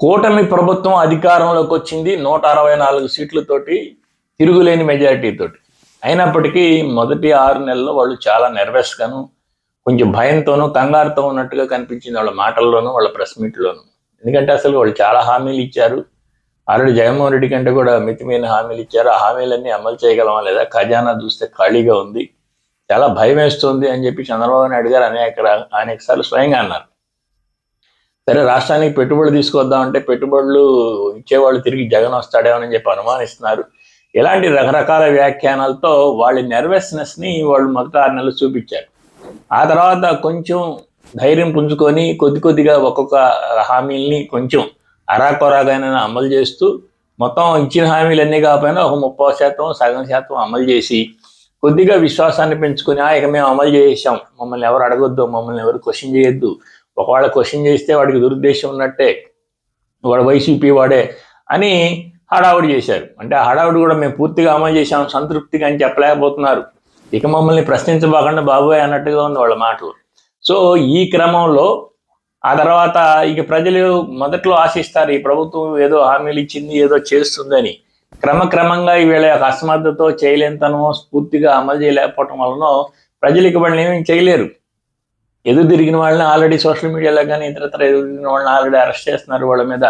కూటమి ప్రభుత్వం అధికారంలోకి వచ్చింది నూట అరవై నాలుగు సీట్లతోటి తిరుగులేని మెజారిటీతోటి అయినప్పటికీ మొదటి ఆరు నెలల్లో వాళ్ళు చాలా నెర్వస్గాను కొంచెం భయంతోనూ కంగారుతో ఉన్నట్టుగా కనిపించింది వాళ్ళ మాటల్లోనూ వాళ్ళ ప్రెస్ మీట్లోనూ ఎందుకంటే అసలు వాళ్ళు చాలా హామీలు ఇచ్చారు. ఆల్రెడీ జగన్మోహన్ రెడ్డి కంటే కూడా మితిమైన హామీలు ఇచ్చారు. ఆ హామీలన్నీ అమలు చేయగలమా లేదా ఖజానా చూస్తే ఖాళీగా ఉంది. చాలా భయం వేస్తుంది అని చెప్పి చంద్రబాబు నాయుడు గారు అనేక అనేకసార్లు స్వయంగా అన్నారు. సరే రాష్ట్రానికి పెట్టుబడులు తీసుకొద్దామంటే పెట్టుబడులు ఇచ్చేవాళ్ళు తిరిగి జగన్ వస్తాడేమని చెప్పి అనుమానిస్తున్నారు. ఇలాంటి రకరకాల వ్యాఖ్యానాలతో వాళ్ళ నెర్వస్నెస్ని వాళ్ళు మొదట ఆరు నెలలు చూపించారు. ఆ తర్వాత కొంచెం ధైర్యం పుంజుకొని కొద్ది కొద్దిగా ఒక్కొక్క హామీల్ని కొంచెం అరాకొరాగానే అమలు చేస్తూ మొత్తం ఇచ్చిన హామీలు అన్నీ కాకపోయినా ఒక ముప్పై శాతం సగం శాతం అమలు చేసి కొద్దిగా విశ్వాసాన్ని పెంచుకొని "ఆ, ఇక మేము అమలు చేసాం మమ్మల్ని ఎవరు అడగొద్దు మమ్మల్ని ఎవరు క్వశ్చన్ చేయొద్దు ఒకవేళ క్వశ్చన్ చేస్తే వాడికి దురుద్దేశం ఉన్నట్టే వాడు వైసీపీ వాడే అని హడావుడి చేశారు. అంటే ఆ హడావుడి కూడా మేము పూర్తిగా అమలు చేశాం సంతృప్తిగా అని చెప్పలేకపోతున్నారు. ఇక మమ్మల్ని ప్రశ్నించబాకుండా బాబోయ్ అన్నట్టుగా ఉంది వాళ్ళ మాటలు. సో ఈ క్రమంలో ఆ తర్వాత ఇక ప్రజలు మొదట్లో ఆశిస్తారు ఈ ప్రభుత్వం ఏదో హామీలు ఇచ్చింది ఏదో చేస్తుందని. క్రమక్రమంగా ఈ వీళ్ళ యొక్క అసమర్థతో చేయలేనితనమో స్ఫూర్తిగా అమలు చేయలేకపోవటం వలన ప్రజలకు వాళ్ళని ఏమీ చేయలేరు. ఎదురు తిరిగిన వాళ్ళని ఆల్రెడీ సోషల్ మీడియాలో కానీ ఇతరత్ర ఎదురు తిరిగిన వాళ్ళని ఆల్రెడీ అరెస్ట్ చేస్తున్నారు. వాళ్ళ మీద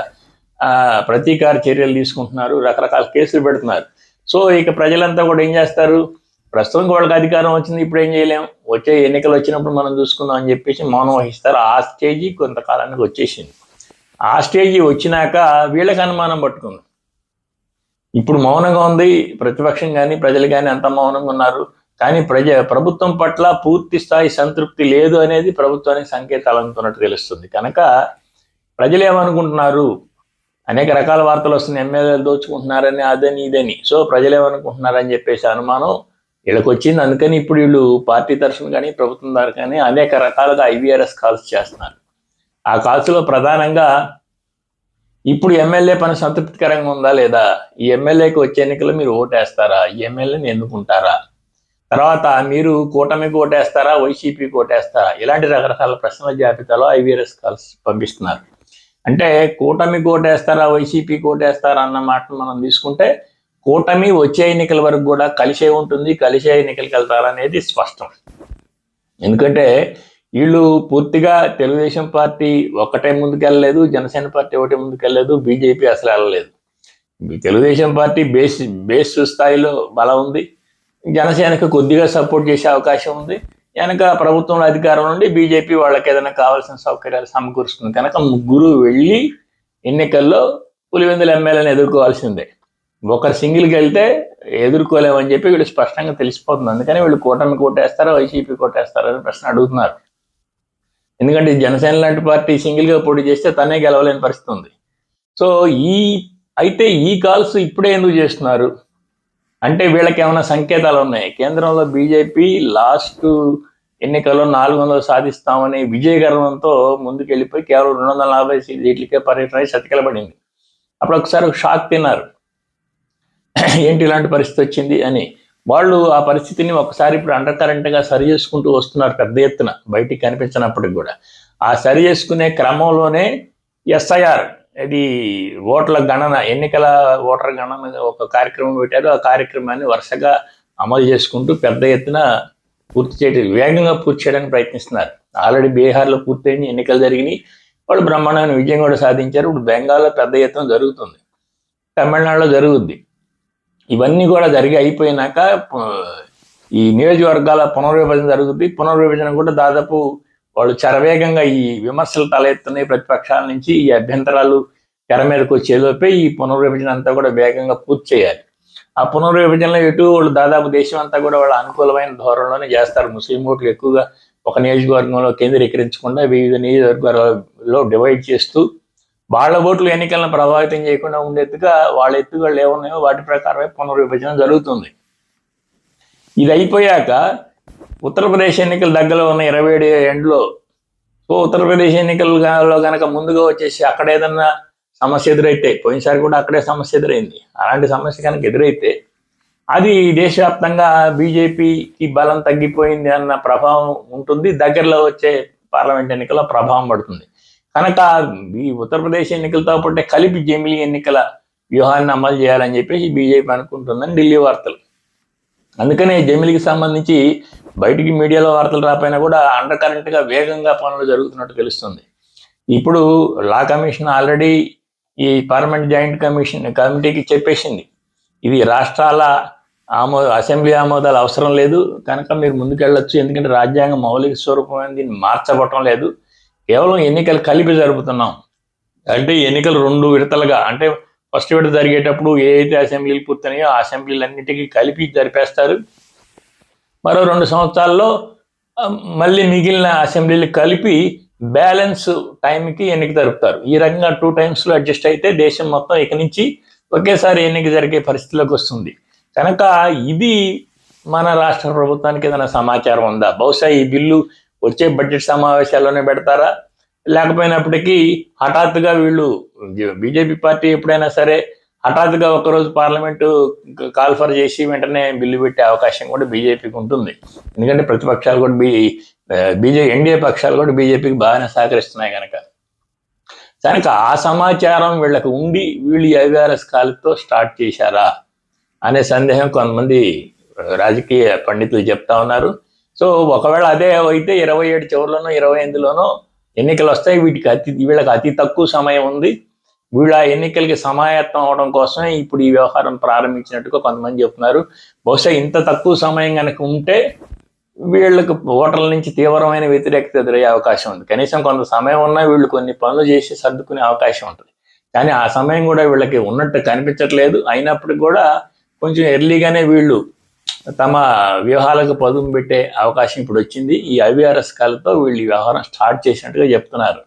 ప్రతీకార చర్యలు తీసుకుంటున్నారు. రకరకాల కేసులు పెడుతున్నారు. సో ఇక ప్రజలంతా కూడా ఏం చేస్తారు? ప్రస్తుతం వాళ్ళకి అధికారం వచ్చింది. ఇప్పుడు ఏం చేయలేం? వచ్చే ఎన్నికలు వచ్చినప్పుడు మనం చూసుకుందాం అని చెప్పేసి మౌనం వహిస్తారు. ఆ స్టేజీ కొంతకాలానికి వచ్చేసింది. ఆ స్టేజీ వచ్చినాక వీళ్ళకి అనుమానం పట్టుకుంది. ఇప్పుడు మౌనంగా ఉంది. ప్రతిపక్షం కానీ ప్రజలు కానీ అంత మౌనంగా ఉన్నారు? కానీ ప్రజ ప్రభుత్వం పట్ల పూర్తి స్థాయి సంతృప్తి లేదు అనేది ప్రభుత్వానికి సంకేతాలు అందుతున్నట్టు తెలుస్తుంది. కనుక ప్రజలు ఏమనుకుంటున్నారు? అనేక రకాల వార్తలు వస్తున్నాయి. ఎమ్మెల్యేలు దోచుకుంటున్నారని అదని ఇదని. సో ప్రజలు ఏమనుకుంటున్నారని చెప్పేసి అనుమానం వీళ్ళకి వచ్చింది అందుకని ఇప్పుడు వీళ్ళు పార్టీ తరఫున కానీ ప్రభుత్వం ద్వారా కానీ అనేక రకాలుగా ఐవీఆర్ఎస్ కాల్స్ చేస్తున్నారు. ఆ కాల్స్లో ప్రధానంగా ఇప్పుడు ఎమ్మెల్యే పని సంతృప్తికరంగా ఉందా లేదా? ఈ ఎమ్మెల్యేకి వచ్చే ఎన్నికలు మీరు ఓటేస్తారా? ఈ ఎమ్మెల్యేని ఎన్నుకుంటారా? తర్వాత మీరు కూటమికి ఓటేస్తారా వైసీపీకి ఓటేస్తారా ఇలాంటి రకరకాల ప్రశ్నల జాబితాలో ఐవీఆర్ఎస్ కాల్స్ పంపిస్తున్నారు. అంటే కూటమికి ఓటేస్తారా వైసీపీకి ఓటేస్తారా అన్న మాటను మనం తీసుకుంటే కూటమి వచ్చే ఎన్నికల వరకు కూడా కలిసే ఉంటుంది కలిసే ఎన్నికలకు వెళ్తారనేది స్పష్టం. ఎందుకంటే వీళ్ళు పూర్తిగా తెలుగుదేశం పార్టీ ఒక్కటే ముందుకెళ్ళలేదు జనసేన పార్టీ ఒకటే ముందుకెళ్ళలేదు బీజేపీ అసలు వెళ్ళలేదు. తెలుగుదేశం పార్టీ బేస్ బేస్ స్థాయిలో బలం ఉంది. జనసేనకు కొద్దిగా సపోర్ట్ చేసే అవకాశం ఉంది. వెనక ప్రభుత్వంలో అధికారం నుండి బీజేపీ వాళ్ళకి ఏదైనా కావాల్సిన సౌకర్యాలు సమకూరుస్తుంది. కనుక ముగ్గురు వెళ్ళి ఎన్నికల్లో పులివెందుల ఎమ్మెల్యేని ఎదుర్కోవాల్సిందే. ఒకరు సింగిల్కి వెళ్తే ఎదుర్కోలేమని చెప్పి వీళ్ళు స్పష్టంగా తెలిసిపోతుంది. అందుకని వీళ్ళు కూటమి కొట్టేస్తారా వైసీపీ కొట్టేస్తారా అని ప్రశ్న అడుగుతున్నారు. ఎందుకంటే జనసేన లాంటి పార్టీ సింగిల్గా పోటీ చేస్తే తనే గెలవలేని పరిస్థితి ఉంది. సో ఈ అయితే ఈ కాల్స్ ఇప్పుడే ఎందుకు చేస్తున్నారు? అంటే వీళ్ళకి ఏమైనా సంకేతాలు ఉన్నాయి కేంద్రంలో బీజేపీ లాస్ట్ ఎన్నికల్లో నాలుగు వందలు సాధిస్తామని విజయ ముందుకెళ్ళిపోయి కేవలం రెండు వందల నలభై సీట్లకే పర్యటన సతికిలబడింది. అప్పుడు ఒకసారి ఒక షాక్ తిన్నారు. ఏంటి ఇలాంటి పరిస్థితి వచ్చింది అని. వాళ్ళు ఆ పరిస్థితిని ఒకసారి ఇప్పుడు అండర్ కరెంట్గా సరి చేసుకుంటూ వస్తున్నారు పెద్ద ఎత్తున బయటికి కనిపించినప్పటికి కూడా. ఆ సరి చేసుకునే క్రమంలోనే ఎస్ఐఆర్ ఇది ఓట్ల గణన ఎన్నికల ఓటర్ గణన ఒక కార్యక్రమం పెట్టారు. ఆ కార్యక్రమాన్ని వరుసగా అమలు చేసుకుంటూ పెద్ద ఎత్తున పూర్తి చేయడం వేగంగా పూర్తి చేయడానికి ప్రయత్నిస్తున్నారు. ఆల్రెడీ బీహార్లో పూర్తయింది ఎన్నికలు జరిగినాయి. వాళ్ళు బ్రహ్మాండమైన విజయం కూడా సాధించారు. ఇప్పుడు బెంగాల్లో పెద్ద ఎత్తున జరుగుతుంది. తమిళనాడులో జరుగుద్ది. ఇవన్నీ కూడా జరిగి అయిపోయినాక ఈ నియోజకవర్గాల పునర్విభజన జరుగుతుంది పునర్విభజన కూడా దాదాపు వాళ్ళు చరవేగంగా ఈ విమర్శలు తలెత్తున్నాయి ప్రతిపక్షాల నుంచి ఈ అభ్యంతరాలు తెర మీదకి వచ్చేలోపే ఈ పునర్విభజన అంతా కూడా వేగంగా పూర్తి చేయాలి. ఆ పునర్విభజనలో ఎటు వాళ్ళు దాదాపు దేశం అంతా కూడా వాళ్ళ అనుకూలమైన ధోరణిలోనే చేస్తారు. ముస్లిం ఓట్లు ఎక్కువగా ఒక నియోజకవర్గంలో కేంద్రీకరించకుండా వివిధ నియోజకవర్గాలలో డివైడ్ చేస్తూ వాళ్ళ ఓట్లు ఎన్నికలను ప్రభావితం చేయకుండా ఉండేట్టుగా వాళ్ళ ఎత్తుగా ఏమున్నాయో వాటి ప్రకారమే పునర్విభజన జరుగుతుంది. ఇది అయిపోయాక ఉత్తరప్రదేశ్ ఎన్నికలు దగ్గరలో ఉన్న ఇరవై ఏడు ఎండ్లో. సో ఉత్తరప్రదేశ్ ఎన్నికల్లో కనుక ముందుగా వచ్చేసి అక్కడ ఏదన్నా సమస్య ఎదురైతే పోయినసారి కూడా అక్కడే సమస్య ఎదురైంది. అలాంటి సమస్య కనుక ఎదురైతే అది దేశవ్యాప్తంగా బీజేపీకి బలం తగ్గిపోయింది అన్న ప్రభావం ఉంటుంది. దగ్గరలో వచ్చే పార్లమెంట్ ఎన్నికల్లో ప్రభావం పడుతుంది. కనుక ఈ ఉత్తరప్రదేశ్ ఎన్నికలతో పాటే కలిపి జమిలీ ఎన్నికల వ్యూహాన్ని అమలు చేయాలని చెప్పేసి బీజేపీ అనుకుంటుందని ఢిల్లీ వార్తలు. అందుకనే జమిలికి సంబంధించి బయటికి మీడియాలో వార్తలు రాపోయినా కూడా అండర్ కరెంట్గా వేగంగా పనులు జరుగుతున్నట్టు తెలుస్తుంది. ఇప్పుడు లా కమిషన్ ఆల్రెడీ ఈ పార్లమెంట్ జాయింట్ కమిషన్ కమిటీకి చెప్పేసింది. ఇది రాష్ట్రాల ఆమో అసెంబ్లీ ఆమోదాలు అవసరం లేదు. కనుక మీరు ముందుకెళ్ళొచ్చు. ఎందుకంటే రాజ్యాంగ మౌలిక స్వరూపమైన దీన్ని మార్చబట్టం లేదు. కేవలం ఎన్నికలు కలిపి జరుపుతున్నాం. అంటే ఎన్నికలు రెండు విడతలుగా అంటే ఫస్ట్ విడత జరిగేటప్పుడు ఏ అయితే అసెంబ్లీలు పూర్తయినాయో ఆ అసెంబ్లీలన్నిటికీ కలిపి జరిపేస్తారు. మరో రెండు సంవత్సరాల్లో మళ్ళీ మిగిలిన అసెంబ్లీలు కలిపి బ్యాలెన్స్ టైంకి ఎన్నిక జరుపుతారు. ఈ రకంగా టూ టైమ్స్లో అడ్జస్ట్ అయితే దేశం మొత్తం ఇక నుంచి ఒకేసారి ఎన్నిక జరిగే పరిస్థితిలోకి వస్తుంది. కనుక ఇది మన రాష్ట్ర ప్రభుత్వానికి ఏదైనా సమాచారం ఉందా? బహుశా ఈ బిల్లు వచ్చే బడ్జెట్ సమావేశాల్లోనే పెడతారా? లేకపోయినప్పటికీ హఠాత్తుగా వీళ్ళు బీజేపీ పార్టీ ఎప్పుడైనా సరే హఠాత్తుగా ఒకరోజు పార్లమెంటు కాల్ఫర్ చేసి వెంటనే బిల్లు పెట్టే అవకాశం కూడా బీజేపీకి ఉంటుంది. ఎందుకంటే ప్రతిపక్షాలు కూడా బీ బీజే ఎన్డీఏ పక్షాలు కూడా బీజేపీకి బాగానే సహకరిస్తున్నాయి కనుక. కనుక ఆ సమాచారం వీళ్ళకి ఉండి వీళ్ళు ఐవీఆర్ఎస్ కాలుతో స్టార్ట్ చేశారా అనే సందేహం కొంతమంది రాజకీయ పండితులు చెప్తా ఉన్నారు. సో ఒకవేళ అదే అయితే ఇరవై ఏడు చివరిలోనో ఇరవై ఎనిమిదిలోనో ఎన్నికలు వస్తాయి వీటికి అతి వీళ్ళకి అతి తక్కువ సమయం ఉంది. వీళ్ళ ఆ ఎన్నికలకి సమాయత్తం అవడం కోసమే ఇప్పుడు ఈ వ్యవహారం ప్రారంభించినట్టుగా కొంతమంది చెప్తున్నారు. బహుశా ఇంత తక్కువ సమయం కనుక ఉంటే వీళ్ళకి ఓటర్ల నుంచి తీవ్రమైన వ్యతిరేకత ఎదురయ్యే అవకాశం ఉంది. కనీసం కొంత సమయం ఉన్నా వీళ్ళు కొన్ని పనులు చేసి సర్దుకునే అవకాశం ఉంటుంది. కానీ ఆ సమయం కూడా వీళ్ళకి ఉన్నట్టు కనిపించట్లేదు. అయినప్పటికీ కూడా కొంచెం ఎర్లీగానే వీళ్ళు తమ వ్యూహాలకు పదును పెట్టే అవకాశం ఇప్పుడు వచ్చింది. ఈ ఐవీఆర్ఎస్ కాలతో వీళ్ళు ఈ వ్యవహారం స్టార్ట్ చేసినట్టుగా చెప్తున్నారు.